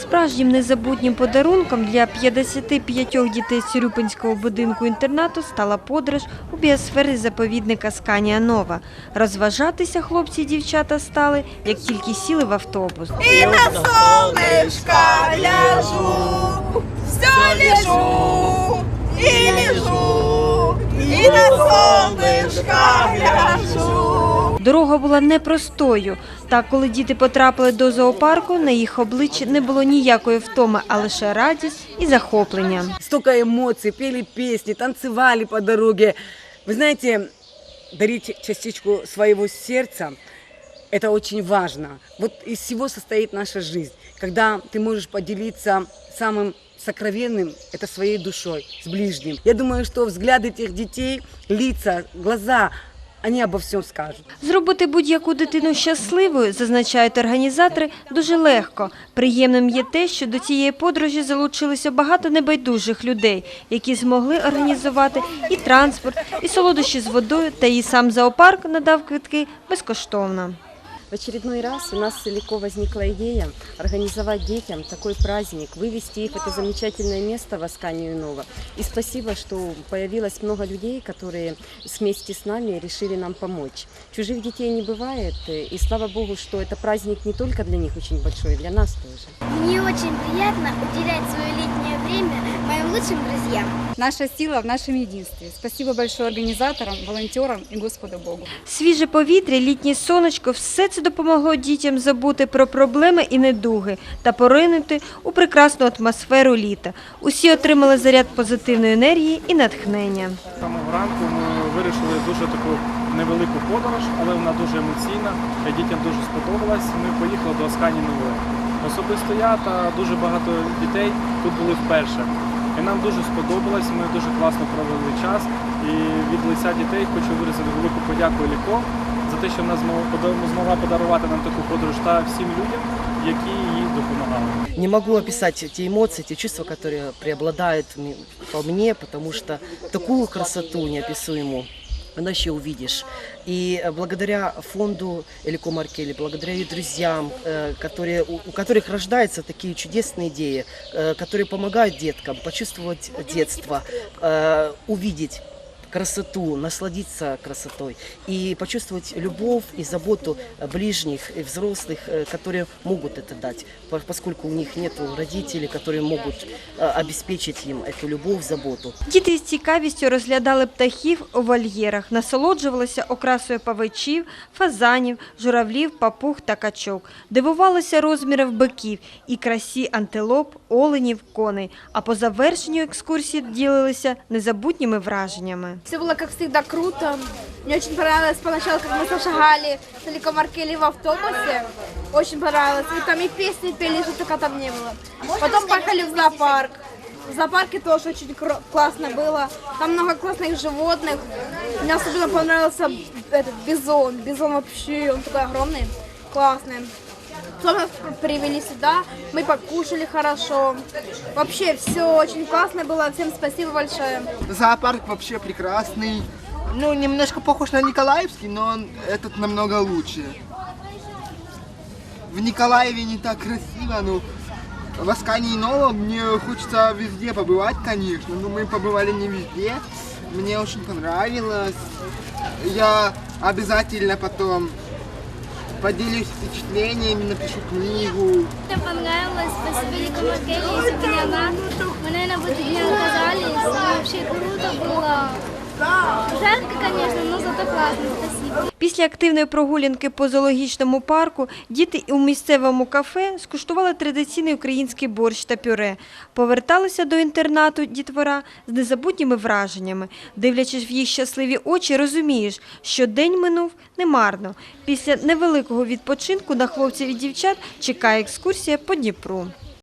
Справжнім незабутнім подарунком для 55 дітей Цюрюпинського будинку інтернату стала подорож у біосфери заповідника Сканія Нова. Розважатися хлопці і дівчата стали, як тільки сіли в автобус. И на солнышко ляжу, все лежу и лежу, и на ляжу. Дорога була непростою. Та коли діти потрапили до зоопарку, на їх обличчі не було ніякої втоми, а лише радість і захоплення. столько эмоций, пели песни, танцевали по дороге. Вы знаете, дарить частичку своего сердца – это очень важно. Вот из всего состоит наша жизнь. Когда ты можешь поделиться самым сокровенным – это своей душой, с ближним. Я думаю, что взгляды этих детей, лица, глаза – они обо всьому скажуть. Зробити будь-яку дитину щасливою, зазначають організатори, дуже легко. Приємним є те, що до цієї подорожі залучилося багато небайдужих людей, які змогли організувати і транспорт, і солодощі з водою, та і сам зоопарк надав квитки безкоштовно. В очередной раз у нас легко возникла идея организовать детям такой праздник, вывести их в это замечательное место в Асканию Нова. И спасибо, что появилось много людей, которые вместе с нами решили нам помочь. Чужих детей не бывает, и слава Богу, что это праздник не только для них очень большой, для нас тоже. Мне очень приятно уделять свое летнее время лучшим друзьям. Наша сила в нашем единстве. Спасибо большое организаторам, волонтерам и Господу Богу. Свіже повітря, літнє сонечко – все це допомогло дітям забути про проблеми і недуги та поринути у прекрасну атмосферу літа. Усі отримали заряд позитивної енергії і натхнення. З самого ранку ми вирішили дуже таку невелику подорож, але вона дуже емоційна. Дітям дуже сподобалась. Ми поїхали до Аскані Нової. Особисто я та дуже багато дітей тут були вперше. І нам дуже сподобалось, ми дуже класно провели час. І від лиця дітей хочу виразити велику подяку Еліко за те, що вона змогла пода- змогла подарувати нам таку подорож та всім людям, які їй допомагали. Не могу описати ті емоції, ті чувства, які преобладають по мені, тому що таку красоту неописуемую она еще увидишь. И э, благодаря фонду Элико Маркели, благодаря ее друзьям, э, которые, у у которых рождаются такие чудесные идеи, э, которые помогают деткам почувствовать детство, э, увидеть красоту, насладиться красотой и почувствовать любовь и заботу э, ближних и взрослых, э, которые могут это дать, по- поскольку у них нет родителей, которые могут э, обеспечить им эту любовь, заботу. Діти з цікавістю розглядали птахів у вольєрах, насолоджувалися окрасою павичів, фазанів, журавлів, папуг та качок, дивувалися розмірів биків і красі антилоп, оленів, коней. А по завершенню екскурсії ділилися незабутніми враженнями. Все было, как всегда, круто. Мне очень понравилось поначалу, как мы зашагали далеко Маркели в автобусе. Очень понравилось. И там и песни пели, что только там не было. Потом поехали в зоопарк. В зоопарке тоже очень кро- классно было. Там много классных животных. Мне особенно понравился этот бизон. Бизон вообще, он такой огромный, классный. Потом нас привели сюда, мы покушали хорошо. Вообще все очень классно было. Всем спасибо большое. Зоопарк вообще прекрасный. Ну, немножко похож на Николаевский, но он, этот намного лучше. В Николаеве не так красиво, но в Аскании Новом мне хочется везде побывать, конечно. Но мы побывали не везде. Мне очень понравилось. Я обязательно потом поделюсь впечатлениями, напишу книгу. Мне понравилось, спасибо Лику Маркели, если бы не она, мы, наверное, бы тут не оказались. Вообще круто было. Жарко, конечно, но зато классно, спасибо. Після активної прогулянки по зоологічному парку діти у місцевому кафе скуштували традиційний український борщ та пюре. Поверталися до інтернату дітвора з незабутніми враженнями. Дивлячись в їх щасливі очі, розумієш, що день минув немарно. Після невеликого відпочинку на хлопців і дівчат чекає екскурсія по Дніпру.